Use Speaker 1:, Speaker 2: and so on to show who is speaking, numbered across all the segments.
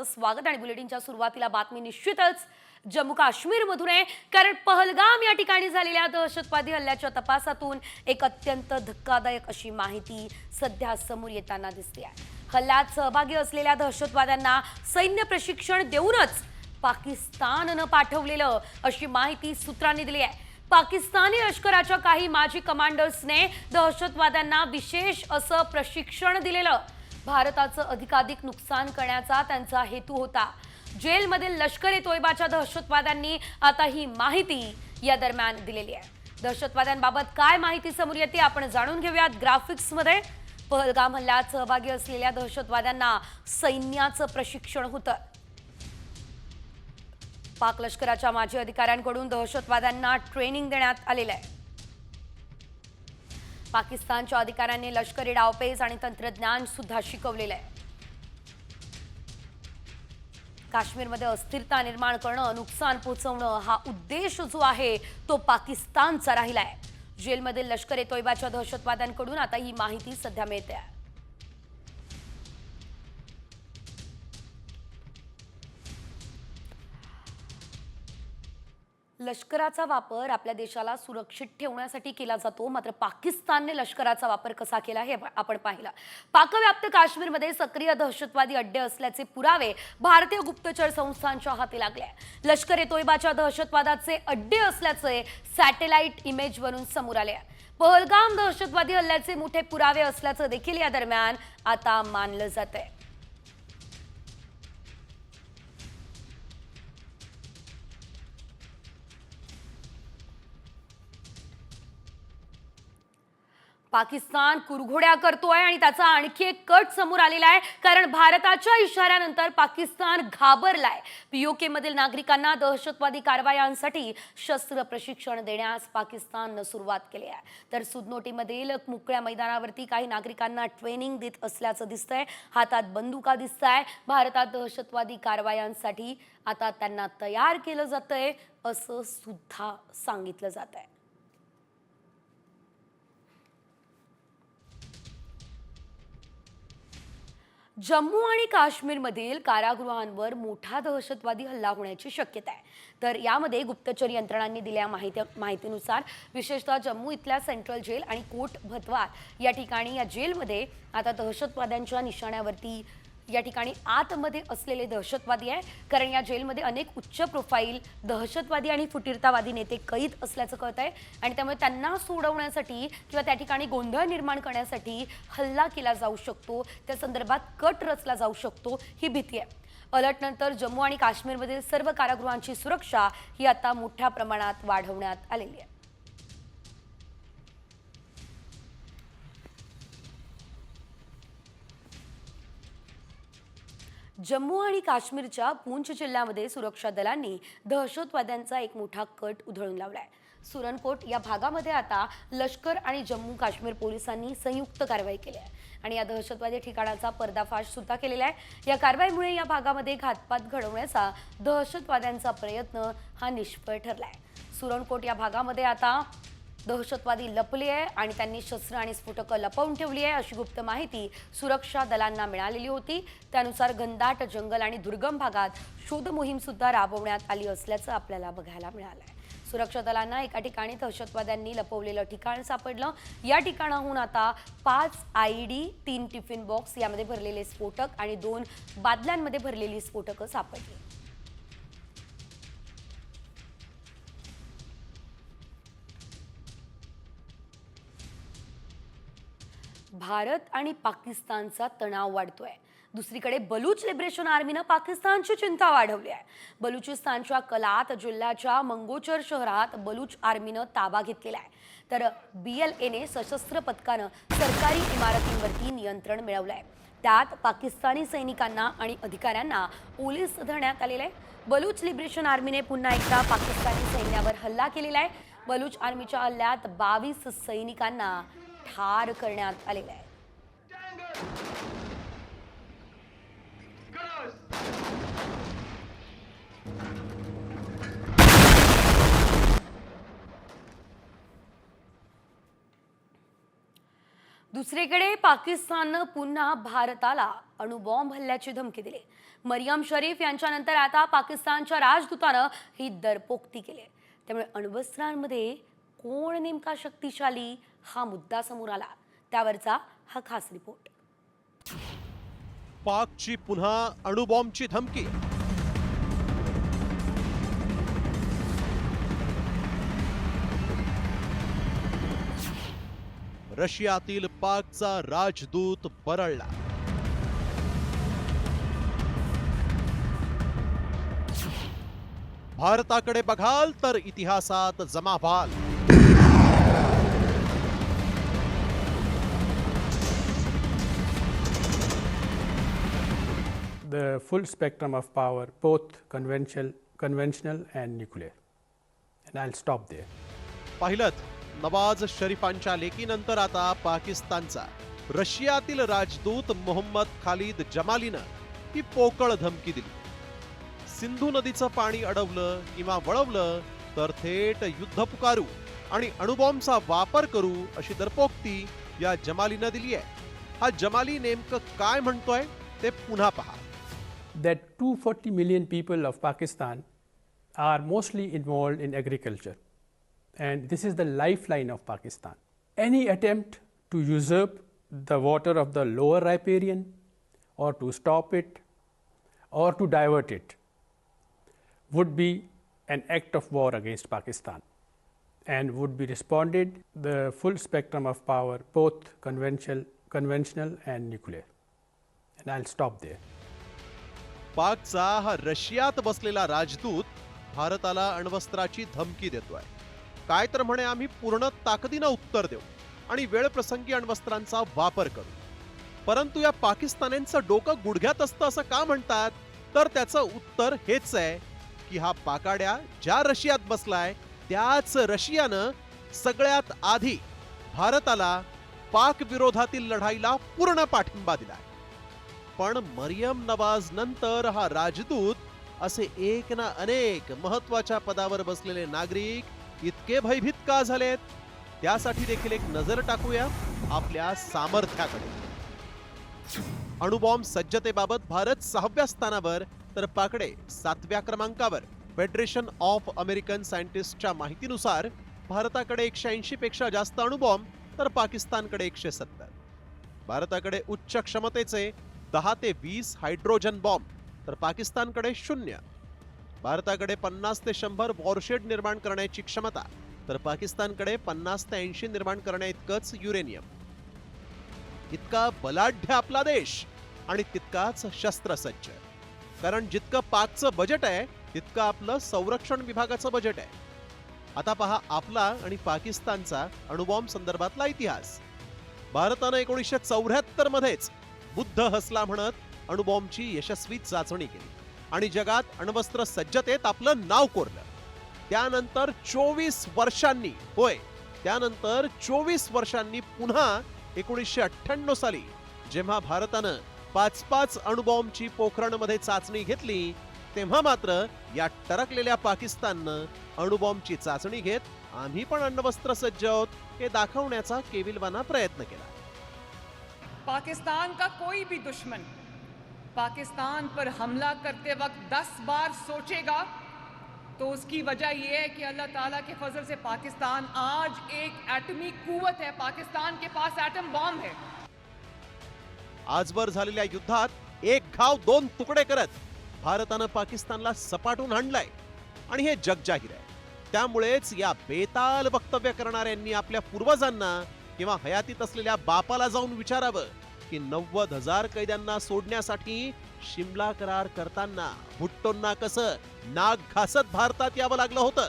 Speaker 1: आपणाचं स्वागत आणि बुलेटिनच्या सुरुवातीला बातमी निश्चितच जम्मू काश्मीरमधून आहे. कारण पहलगाम या ठिकाणी झालेल्या दहशतवादी हल्ल्याच्या तपासातून एक अत्यंत धक्कादायक अशी माहिती सध्या समोर येताना दिसते आहे. हल्ल्यात सहभागी असलेल्या दहशतवाद्यांना सैन्य प्रशिक्षण देऊनच पाकिस्ताननं पाठवलेलं अशी माहिती सूत्रांनी दिली आहे. पाकिस्तानी लष्कराच्या काही माजी कमांडर्सने दहशतवाद्यांना विशेष असं प्रशिक्षण दिलेलं भारताचं अधिकाधिक नुकसान करण्याचा त्यांचा हेतू होता. जेलमधील लष्कर ए तोयबाच्या दहशतवाद्यांनी आता ही माहिती या दरम्यान दिलेली आहे. दहशतवाद्यांबाबत काय माहिती समोर येते आपण जाणून घेऊयात ग्राफिक्समध्ये. पहलगाम हल्ल्यात सहभागी असलेल्या दहशतवाद्यांना सैन्याचं प्रशिक्षण होतं. पाक लष्कराच्या माजी अधिकाऱ्यांकडून दहशतवाद्यांना ट्रेनिंग देण्यात आलेलं आहे. पाकिस्तानच्या अधिकाऱ्यांनी लष्करी डावपेच आणि तंत्रज्ञान सुद्धा शिकवलेलं आहे. काश्मीरमध्ये अस्थिरता निर्माण करणं नुकसान पोहोचवणं हा उद्देश जो आहे तो पाकिस्तानचा राहिला आहे जेलमधील लष्कर ए तोयबाच्या दहशतवाद्यांकडून आता ही माहिती सध्या मिळते आहे. लष्कराचा वापर आपल्या देशाला सुरक्षित ठेवण्यासाठी केला जातो. मात्र पाकिस्तानने लष्कराचा वापर कसा केला हे आपण पाहिलं. पाकव्याप्त काश्मीरमध्ये सक्रिय दहशतवादी अड्डे असल्याचे पुरावे भारतीय गुप्तचर संस्थांच्या हाती लागले लष्कर ए तोयबाच्या दहशतवादाचे अड्डे असल्याचे सॅटेलाइट इमेजवरून समोर आले आहे. पहलगाम दहशतवादी हल्ल्याचे मोठे पुरावे असल्याचं देखील या दरम्यान आता मानलं जात आहे पाकिस्तान कुरघोड्या करतोय आणि त्याचा आणखी एक कट समोर आलेला आहे. कारण भारताच्या इशाऱ्यानंतर पाकिस्तान घाबरलाय. पीओके मधील नागरिकांना दहशतवादी कारवायांसाठी शस्त्र प्रशिक्षण देण्यास पाकिस्ताननं सुरुवात केली आहे. तर सुदनोटीमधील मोकळ्या मैदानावरती काही नागरिकांना ट्रेनिंग देत असल्याचं दिसतंय. हातात बंदुका दिसत आहे भारतात दहशतवादी कारवायांसाठी आता त्यांना तयार केलं जातंय असं सुद्धा सांगितलं जात आहे जम्मू आणि काश्मीरमधील कारागृहांवर मोठा दहशतवादी हल्ला होण्याची शक्यता आहे. तर यामध्ये गुप्तचर यंत्रणांनी दिलेल्या माहिती माहितीनुसार विशेषतः जम्मू इथल्या सेंट्रल जेल आणि कोट भतवार या ठिकाणी या जेलमध्ये आता दहशतवाद्यांच्या निशाण्यावरती या ठिकाणी आतमध्ये असलेले दहशतवादी आहे. कारण या जेलमध्ये अनेक उच्च प्रोफाईल दहशतवादी आणि फुटीरतावादी नेते कैद असल्याचं कळत आहे. आणि त्यामुळे त्यांना सोडवण्यासाठी किंवा त्या ठिकाणी गोंधळ निर्माण करण्यासाठी हल्ला केला जाऊ शकतो. त्या संदर्भात कट रचला जाऊ शकतो. ही भीती आहे. अलर्टनंतर जम्मू आणि काश्मीरमधील सर्व कारागृहांची सुरक्षा ही आता मोठ्या प्रमाणात वाढवण्यात आलेली आहे. जम्मू आणि काश्मीरच्या पूंछ जिल्ह्यामध्ये सुरक्षा दलांनी दहशतवाद्यांचा एक मोठा कट उधळून लावलाय. सुरणकोट या भागामध्ये आता लष्कर आणि जम्मू काश्मीर पोलिसांनी संयुक्त कारवाई केली आहे. आणि या दहशतवादी ठिकाणाचा पर्दाफाश सुद्धा केलेला आहे. या कारवाईमुळे या भागामध्ये घातपात घडवण्याचा दहशतवाद्यांचा प्रयत्न हा निष्फळ ठरला आहे सुरणकोट या भागामध्ये आता दहशतवादी लपले आहे आणि त्यांनी शस्त्र आणि स्फोटकं लपवून ठेवली आहे अशी गुप्त माहिती सुरक्षा दलांना मिळालेली होती. त्यानुसार घनदाट जंगल आणि दुर्गम भागात शोध मोहीमसुद्धा राबवण्यात आली असल्याचं आपल्याला बघायला मिळालं आहे सुरक्षा दलांना एका ठिकाणी दहशतवाद्यांनी लपवलेलं ठिकाण सापडलं. या ठिकाणाहून आता पाच आय डी तीन टिफिन बॉक्स यामध्ये भरलेले स्फोटक आणि दोन बादल्यांमध्ये भरलेली स्फोटकं सापडली. भारत आणि पाकिस्तानचा तणाव वाढतोय. दुसरीकडे बलूच लिबरेशन आर्मीनं पाकिस्तानची चिंता वाढवली आहे. बलुचिस्तानच्या कलात जिल्ह्याच्या मंगोचर शहरात बलूच आर्मीनं ताबा घेतलेला आहे. तर बी एल एने सशस्त्र पथकानं सरकारी इमारतींवरती नियंत्रण मिळवलं आहे त्यात पाकिस्तानी सैनिकांना आणि अधिकाऱ्यांना पोलीस धरण्यात आलेले आहे. बलूच लिबरेशन आर्मीने पुन्हा एकदा पाकिस्तानी सैन्यावर हल्ला केलेला आहे. बलूच आर्मीच्या हल्ल्यात बावीस सैनिकांना ठार करण्यात आलेला आहे दुसरीकडे पाकिस्ताननं पुन्हा भारताला अणुबॉम्ब हल्ल्याची धमकी दिली. मरियम शरीफ यांच्यानंतर आता पाकिस्तानच्या राजदूतानं ही दरपोक्ती केली त्यामुळे अण्वस्त्रांमध्ये कोण नेमका शक्तिशाली हा मुद्दा समोर आला? त्यावरचा हा खास रिपोर्ट.
Speaker 2: पाकची पुन्हा अणुबॉम्बची धमकी. रशियातील पाकचा राजदूत बरळला. भारताकडे बघाल तर इतिहासात जमाभाल
Speaker 3: the full spectrum of power, both conventional, conventional and nuclear. And I'll stop there.
Speaker 2: पाहिलं नवाज शरीफांच्या लेकीनंतर आता पाकिस्तानचा रशियातील राजदूत मोहम्मद खालिद जमालीनं ही पोकळ धमकी दिली सिंधू नदीचं पाणी अडवलं किंवा वळवलं तर थेट युद्ध पुकारू आणि अणुबॉम्बचा वापर करू अशी दरपोक्ती या जमालीनं दिली आहे हा जमाली नेमकं काय म्हणतोय ते पुन्हा पहा
Speaker 3: That 240 million people of Pakistan are mostly involved in agriculture. And this is the lifeline of Pakistan. Any attempt to usurp the water of the lower riparian or to stop it or to divert it would be an act of war against Pakistan and would be responded the full spectrum of power, both conventional, conventional and nuclear. And I'll stop there.
Speaker 2: पाकचा हा रशियात बसलेला राजदूत भारताला अण्वस्त्राची धमकी देतोय. काय तर म्हणे आम्ही पूर्ण ताकदीनं उत्तर देऊ आणि वेळ प्रसंगी अण्वस्त्रांचा वापर करू. परंतु या पाकिस्तान्यांचं डोकं गुडघ्यात असतं असं का म्हणतात? तर त्याचं उत्तर हेच आहे की हा पाकाड्या ज्या रशियात बसलाय त्याच रशियानं सगळ्यात आधी भारताला पाक विरोधातील लढाईला पूर्ण पाठिंबा दिलाय. पण मरियम नवाज नंतर हा राजदूत असे एक ना अनेक महत्त्वाच्या पदावर बसलेले नागरिक इतके भयभीत का झालेत? त्यासाठी देखील एक नजर टाकूया आपल्या सामर्थ्याकडे. अणुबॉम्ब सज्जतेबाबत भारत सहाव्या स्थानावर तर पाकडे सातव्या क्रमांकावर. फेडरेशन ऑफ अमेरिकन सायंटिस्टच्या माहितीनुसार भारताकडे एकशे ऐंशी पेक्षा जास्त अणुबॉम्ब तर पाकिस्तानकडे एकशे सत्तर. भारताकडे उच्च क्षमतेचे दहा ते वीस हायड्रोजन बॉम्ब. तर पाकिस्तानकडे शून्य. भारताकडे पन्नास ते शंभर वॉरशेड निर्माण करण्याची क्षमता. तर पाकिस्तानकडे पन्नास ते ऐंशी निर्माण करण्या इतकंच युरेनियम. इतका बलाढ्य आपला देश आणि तितकाच शस्त्रसज्ज. कारण जितकं पाकचं बजेट आहे तितकं आपलं संरक्षण विभागाचं बजेट आहे. आता पहा आपला आणि पाकिस्तानचा अणुबॉम्ब संदर्भातला इतिहास. भारतानं एकोणीसशे चौऱ्याहत्तर मध्येच बुद्ध हसला म्हणत अणुबॉम्बची यशस्वी चाचणी केली. आणि जगात अण्वस्त्र सज्जतेत आपलं नाव कोरलं. त्यानंतर चोवीस वर्षांनी होय त्यानंतर चोवीस वर्षांनी पुन्हा एकोणीसशे अठ्ठ्याण्णव साली जेव्हा भारतानं पाच पाच अणुबॉम्बची पोखरणमध्ये चाचणी घेतली तेव्हा मात्र या टरकलेल्या पाकिस्ताननं अणुबॉम्बची चाचणी घेत आम्ही पण अण्वस्त्र सज्ज आहोत हे दाखवण्याचा केविलवाना प्रयत्न केला.
Speaker 4: पाकिस्तान का कोई भी दुश्मन पाकिस्तान पर हमला करते वक्त दस बार सोचेगा तो उसकी वजह यह है कि अल्लाह ताला के फजल से पाकिस्तान आज एक एटमी कुवत है। पाकिस्तान के पास एटम बॉम्ब है।
Speaker 2: आजवर झालेल्या युद्धात एक घाव दोन तुकडे करत भारतानं पाकिस्तानला सपाटून हाणलाय आणि हे जगजाहीर आहे. त्यामुळेच या बेताल वक्तव्य करणाऱ्यांनी आपल्या पूर्वजांना किंवा हयातीत असलेल्या बापाला जाऊन विचारावं की नव्वद हजार कैद्यांना सोडण्यासाठी शिमला करार करताना भुट्टोंना कसं नाक घासत भारतात यावं लागलं होतं?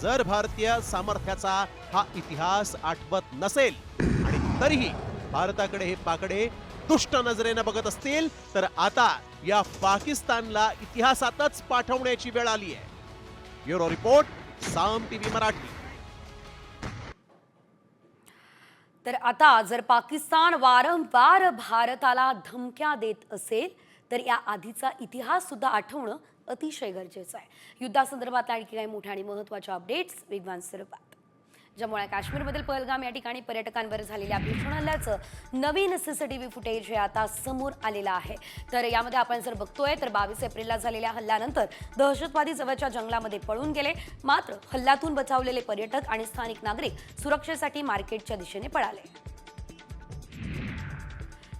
Speaker 2: जर भारतीय सामर्थ्याचा हा इतिहास आठवत नसेल आणि तरीही भारताकडे हे पाकडे दुष्ट नजरेनं बघत असतील तर आता या पाकिस्तानला इतिहासातच पाठवण्याची वेळ आली आहे bureau report Saam TV Marathi.
Speaker 1: तर आता जर पाकिस्तान वारंवार भारताला धमक्या देत असेल तर या आधीचा इतिहास सुद्धा आठवणं अतिशय गरजेचं आहे. युद्धासंदर्भात आणखी काही मोठ्या आणि महत्त्वाच्या अपडेट्स वेगवान स्वरूपात जम्मू आणि काश्मीरमधील पहलगाम या ठिकाणी पर्यटकांवर झालेल्या भीषण हल्ल्याचं नवीन सीसीटीव्ही फुटेज हे आता समोर आलेलं आहे. तर यामध्ये आपण जर बघतोय तर बावीस एप्रिलला झालेल्या हल्ल्यानंतर दहशतवादी जवळच्या जंगलामध्ये पळून गेले. मात्र हल्ल्यातून बचावलेले पर्यटक आणि स्थानिक नागरिक सुरक्षेसाठी मार्केटच्या दिशेने पळाले.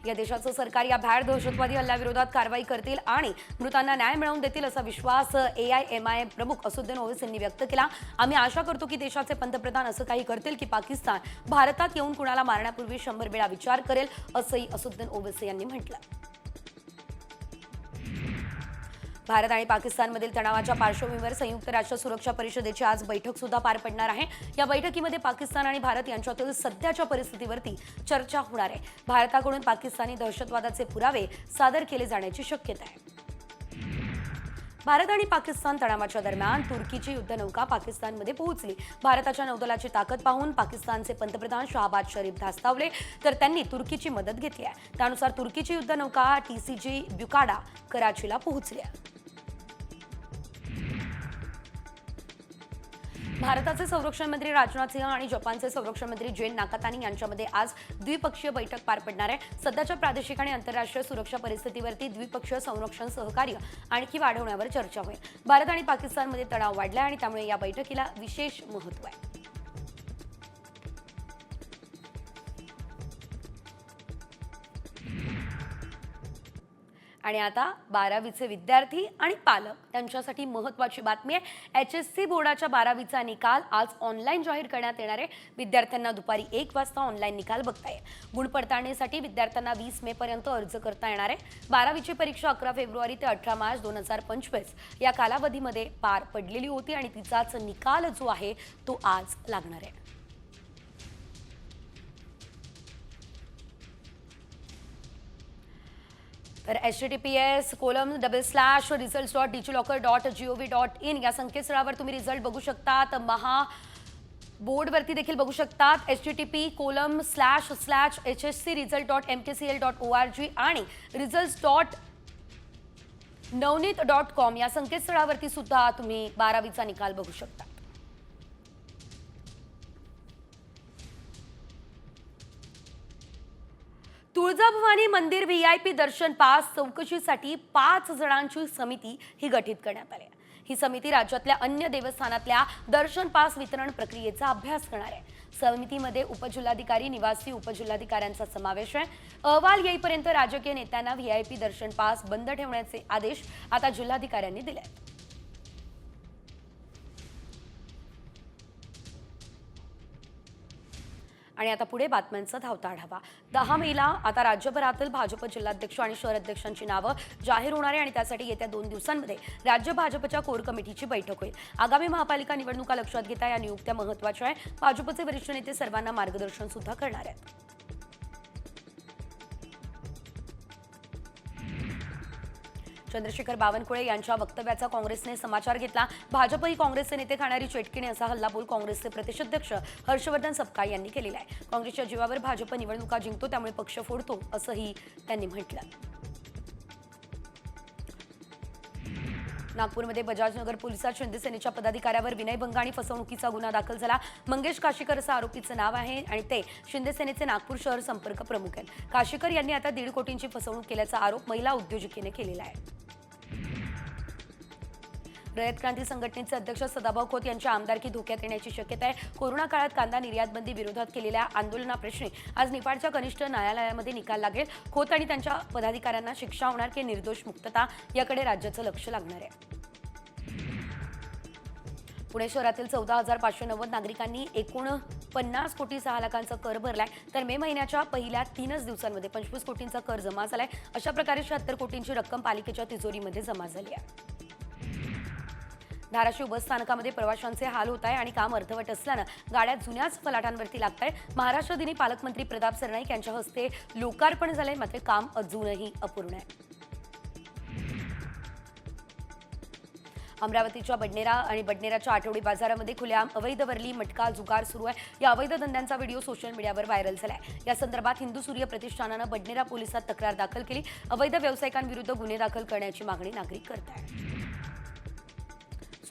Speaker 1: या देशाचं सरकार या भॅड दहशतवादी हल्ल्याविरोधात कारवाई करतील आणि मृतांना न्याय मिळवून देतील असा विश्वास ए आय एम आय प्रमुख असुद्दीन ओवेस यांनी व्यक्त केला. आम्ही आशा करतो की देशाचे पंतप्रधान असं काही करतील की पाकिस्तान भारतात येऊन कुणाला मारण्यापूर्वी शंभर वेळा विचार करेल असंही असुद्दीन ओवेसी यांनी म्हटलं. भारत आणि पाकिस्तानमधील तणावाच्या पार्श्वभूमीवर संयुक्त राष्ट्र सुरक्षा परिषदेची आज बैठक सुद्धा पार पडणार आहे. या बैठकीमध्ये पाकिस्तान आणि भारत यांच्यातील सध्याच्या परिस्थितीवरती चर्चा होणार आहे. भारताकडून पाकिस्तानी दहशतवादाचे पुरावे सादर केले जाण्याची शक्यता आहे. भारत आणि पाकिस्तान तणावाच्या दरम्यान तुर्कीची युद्धनौका पाकिस्तानमध्ये पोहोचली. भारताच्या नौदलाची ताकद पाहून पाकिस्तानचे पंतप्रधान शहाबाज शरीफ धास्तावले. तर त्यांनी तुर्कीची मदत घेतली आहे. त्यानुसार तुर्कीची युद्धनौका टी सी जी ब्युकाडा कराचीला पोहोचली आहे. भारताचे संरक्षण मंत्री राजनाथ सिंह आणि जपानचे संरक्षण मंत्री जेन नाकातानी यांच्यामध्ये आज द्विपक्षीय बैठक पार पडणार आहे. सध्याच्या प्रादेशिक आणि आंतरराष्ट्रीय सुरक्षा परिस्थितीवरती द्विपक्षीय संरक्षण सहकार्य आणखी वाढवण्यावर चर्चा होईल. भारत आणि पाकिस्तानमध्ये तणाव वाढला आणि त्यामुळे या बैठकीला विशेष महत्त्व आहे. आणि आता बारावीचे विद्यार्थी आणि पालक त्यांच्यासाठी महत्त्वाची बातमी आहे. एच एस सी बोर्डाच्या बारावीचा निकाल आज ऑनलाईन जाहीर करण्यात येणार आहे. विद्यार्थ्यांना दुपारी एक वाजता ऑनलाईन निकाल बघता येईल. गुण पडताळणीसाठी विद्यार्थ्यांना वीस मे पर्यंत अर्ज करता येणार आहे. बारावीची परीक्षा अकरा फेब्रुवारी ते अठरा मार्च दोन हजार पंचवीस या कालावधीमध्ये पार पडलेली होती आणि तिचाच निकाल जो आहे तो आज लागणार आहे. तर H T P S colon double slash result dot DigiLocker dot G O V dot in या संकेतस्थळावर तुम्ही रिझल्ट बघू शकतात. महा बोर्डवरती देखील बघू शकतात. H T T P colon slash slash H S C result dot M K C L dot O R G आणि result dot Navneet dot com या संकेतस्थळावरती सुद्धा तुम्ही बारावीचा निकाल बघू शकता. तुळजाभवानी मंदिर व्ही आय पी दर्शन पास चौकशीसाठी पाच जणांची समिती ही गठीत करण्यात आली आहे. ही समिती राज्यातल्या अन्य देवस्थानातल्या दर्शन पास वितरण प्रक्रियेचा अभ्यास करणार आहे. समितीमध्ये उपजिल्हाधिकारी निवासी उपजिल्हाधिकाऱ्यांचा समावेश आहे. अहवाल येईपर्यंत राजकीय नेत्यांना व्ही आय पी दर्शन पास बंद ठेवण्याचे आदेश आता जिल्हाधिकाऱ्यांनी दिले आहेत. आणि आता पुढे बातम्यांचा धावता आढावा दहा मेला आता राज्यभरातील भाजप जिल्हाध्यक्ष आणि शहर अध्यक्षांची नावं जाहीर होणार आहे आणि त्यासाठी येत्या दोन दिवसांमध्ये राज्य भाजपच्या कोर कमिटीची बैठक होईल. आगामी महापालिका निवडणुका लक्षात घेता या नियुक्त्या महत्त्वाच्या आहे भाजपचे वरिष्ठ नेते सर्वांना मार्गदर्शन सुद्धा करणार आहेत. चंद्रशेखर बावनकुळे यांच्या वक्तव्याचा काँग्रेसने समाचार घेतला. भाजपही काँग्रेसचे नेते खाणारी चेटकिणी असा हल्लाबोल काँग्रेसचे प्रदेशाध्यक्ष हर्षवर्धन सपकाळ यांनी केलेला आहे. काँग्रेसच्या जीवावर भाजप निवडणुका जिंकतो त्यामुळे पक्ष फोडतो असंही त्यांनी म्हटलं. नागपूरमध्ये बजाजनगर पोलिसात शिंदेसेनेच्या पदाधिकाऱ्यावर विनयभंग आणि फसवणुकीचा गुन्हा दाखल झाला. मंगेश काशीकर असं आरोपीचं नाव आहे आणि ते शिंदेसेनेचे नागपूर शहर संपर्क प्रमुख आहेत. काशीकर यांनी आता दीड कोटींची फसवणूक केल्याचा आरोप महिला उद्योजिकेने केलेला आहे. रयत क्रांती संघटनेचे अध्यक्ष सदाभाऊ खोत यांच्या आमदारकी धोक्यात येण्याची शक्यता आहे. कोरोना काळात कांदा निर्यात बंदी विरोधात केलेल्या आंदोलनाप्रश्नी आज नेपाळच्या कनिष्ठ न्यायालयामध्ये निकाल लागेल. खोत आणि त्यांच्या पदाधिकाऱ्यांना शिक्षा होणार की निर्दोष मुक्तता याकडे राज्याचं लक्ष लागणार आहे. पुणे शहरातील चौदा हजार पाचशे नव्वद नागरिकांनी एकूण पन्नास कोटी सहा लाखांचा कर भरलाय. तर मे महिन्याच्या पहिल्या तीनच दिवसांमध्ये पंचवीस कोटींचा कर जमा झालाय. अशा प्रकारे शहात्तर कोटींची रक्कम पालिकेच्या तिजोरीमध्ये जमा झाली आहे. धाराशिव बस स्थानकामध्ये प्रवाशांचे हाल होत आहे आणि काम अर्धवट असल्यानं गाड्या जुन्याच फलाटांवरती लागत आहे महाराष्ट्र दिनी पालकमंत्री प्रताप सरनाईक यांच्या हस्ते लोकार्पण झालंय मात्र काम अजूनही अपूर्ण आहे. अमरावतीच्या बडनेरा आणि बडनेराच्या आठवडी बाजारामध्ये खुल्या अवैध वरली मटका जुगार सुरू आहे. या अवैध धंद्यांचा व्हिडिओ सोशल मीडियावर व्हायरल झाला आहे या संदर्भात हिंदू सूर्य प्रतिष्ठानानं बडनेरा पोलिसात तक्रार दाखल केली. अवैध व्यावसायिकांविरुद्ध गुन्हे दाखल करण्याची मागणी नागरिक करत आहेत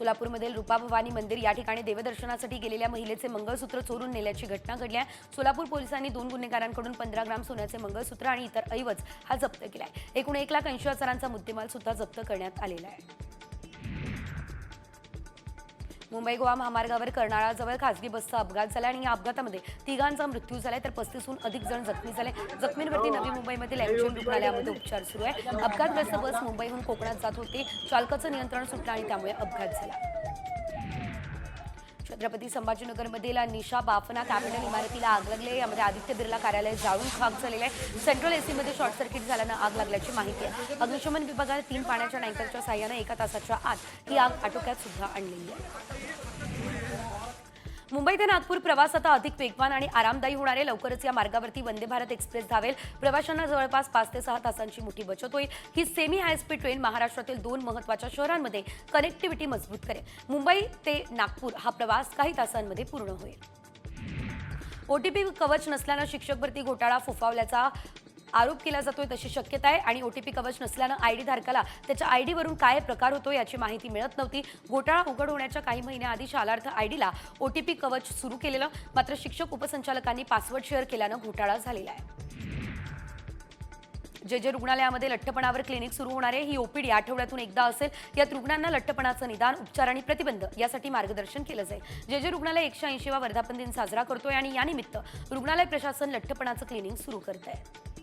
Speaker 1: सोलापूरमधील रुपाभवानी मंदिर या ठिकाणी देवदर्शनासाठी गेलेल्या महिलेचे मंगळसूत्र चोरून नेल्याची घटना घडली आहे. सोलापूर पोलिसांनी दोन गुन्हेगारांकडून पंधरा ग्राम सोन्याचे मंगळसूत्र आणि इतर ऐवज हा जप्त केला आहे एकूण एक लाख ऐंशी हजारांचा मुद्देमाल सुद्धा जप्त करण्यात आलेला आहे. मुंबई गोवा महामार्गावर कर्नाळाजवळ खासगी बसचा अपघात झाला आणि या अपघातामध्ये तिघांचा मृत्यू झालाय. तर पस्तीसहून अधिक जण जखमी झाले. जखमींवरती नवी मुंबईमधील एमजीएम रुग्णालयामध्ये उपचार सुरू आहे. अपघातग्रस्त बस मुंबईहून कोकणात जात होती. चालकाचं नियंत्रण सुटलं आणि त्यामुळे अपघात झाला. छत्रपती संभाजीनगरमधील निशा बाफना कॅपिटल इमारतीला आग लागली. आहे यामध्ये आदित्य बिर्ला कार्यालय जाळून खाक झालेलं आहे. सेंट्रल एसी मध्ये शॉर्ट सर्किट झाल्यानं आग लागल्याची माहिती आहे. अग्निशमन विभागाने तीन पाण्याच्या टँकरच्या साह्यानं एका तासाच्या आत ही आग आटोक्यात सुद्धा आणलेली आहे. मुंबई ते नागपूर प्रवास आता अधिक वेगवान आणि आरामदायी होणार आहे. लवकरच या मार्गावरती वंदे भारत एक्सप्रेस धावेल. प्रवाशांना जवळपास पाच ते सहा तासांची मोठी बचत होईल. ही सेमी हायस्पीड ट्रेन महाराष्ट्रातील दोन महत्त्वाच्या शहरांमध्ये कनेक्टिव्हिटी मजबूत करेल. मुंबई ते नागपूर हा प्रवास काही तासांमध्ये पूर्ण होईल. ओटीपी कवच नसल्यानं शिक्षक भरती घोटाळा फुफावल्याचा आरोप केला जातोय तशी शक्यता आहे आणि ओटीपी कवच नसल्यानं आयडी धारकाला त्याच्या आयडीवरून काय प्रकार होतो याची माहिती मिळत नव्हती. घोटाळा उघड होण्याच्या काही महिन्याआधी शालार्थ आयडीला ओटीपी कवच सुरू केलेलं मात्र शिक्षक उपसंचालकांनी पासवर्ड शेअर केल्यानं घोटाळा झालेला आहे. जे जे रुग्णालयामध्ये लठ्ठपणावर क्लिनिक सुरू होणार आहे ही ओपीडी आठवड्यातून एकदा असेल. यात रुग्णांना लठ्ठपणाचं निदान उपचार आणि प्रतिबंध यासाठी मार्गदर्शन केलं जाईल. जे जे रुग्णालय एकशे ऐंशीवा वर्धापन दिन साजरा करतोय आणि यानिमित्त रुग्णालय प्रशासन लठ्ठपणाचं क्लिनिक सुरू करत आहे